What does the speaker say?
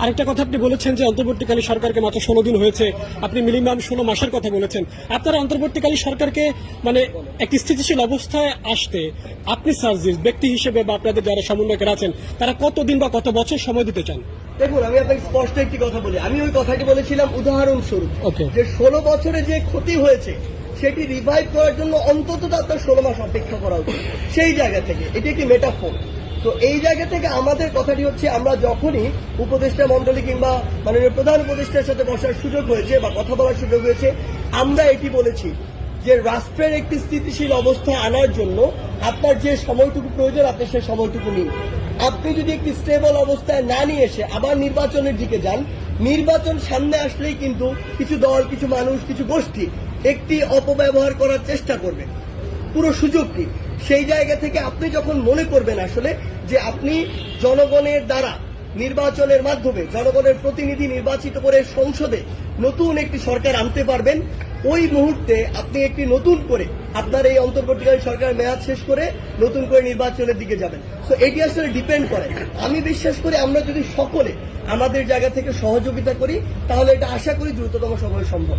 আরেকটা কথা আপনি বলেছেন যে অন্তর্বর্তীকালী সরকারকে মাত্র ষোলো দিন হয়েছে। আপনি মিনিমাম ষোলো মাসের কথা বলেছেন। আপনারা অন্তর্বর্তীকালী সরকারকে মানে একটি স্থিতিশীল অবস্থায় আসতে আপনি সার্জিস ব্যক্তি হিসেবে বা আপনাদের যারা সমন্বয়কের আছেন তারা কতদিন বা কত বছর সময় দিতে চান? দেখুন আমি আপনাকে স্পষ্ট একটি কথা বলি। আমি ওই কথাটি বলেছিলাম উদাহরণস্বরূপ. যে ষোলো বছরে যে ক্ষতি হয়েছে সেটি রিভাইভ করার জন্য অন্তত আপনার ষোলো মাস অপেক্ষা করা উচিত। সেই জায়গা থেকে। এটি একটি মেটাফোন তো এই জায়গা থেকে আমাদের কথাটি হচ্ছে, আমরা যখনই উপদেষ্টা মন্ডলী কিংবা মাননীয় প্রধান উপদেষ্টার সাথে বসার সুযোগ হয়েছে বা কথা বলার সুযোগ হয়েছে, আমরা এটি বলেছি যে রাষ্ট্রের একটি স্থিতিশীল অবস্থা আনার জন্য আপনার যে সময়টুকু প্রয়োজন, আপনি সেই সময়টুকু নিন। আপনি যদি একটি স্টেবল অবস্থায় না নিয়ে এসে আবার নির্বাচনের দিকে যান, নির্বাচন সামনে আসলেই কিন্তু কিছু দল, কিছু মানুষ, কিছু গোষ্ঠী একটি অপব্যবহার করার চেষ্টা করবে। পুরো সুযোগটি সেই জায়গা থেকে আপনি যখন মনে করবেন আসলে যে আপনি জনগণের দ্বারা নির্বাচনের মাধ্যমে, জনগণের প্রতিনিধি নির্বাচিত করে সংসদে নতুন একটি সরকার আনতে পারবেন, ওই মুহূর্তে আপনি একটি নতুন করে আপনার এই অন্তর্বর্তীকালীন সরকারের মেয়াদ শেষ করে নতুন করে নির্বাচনের দিকে যাবেন। তো এটি আসলে ডিপেন্ড করে। আমি বিশ্বাস করি আমরা যদি সকলে আমাদের জায়গা থেকে সহযোগিতা করি, তাহলে এটা আশা করি দ্রুততম সময়ে সম্ভব।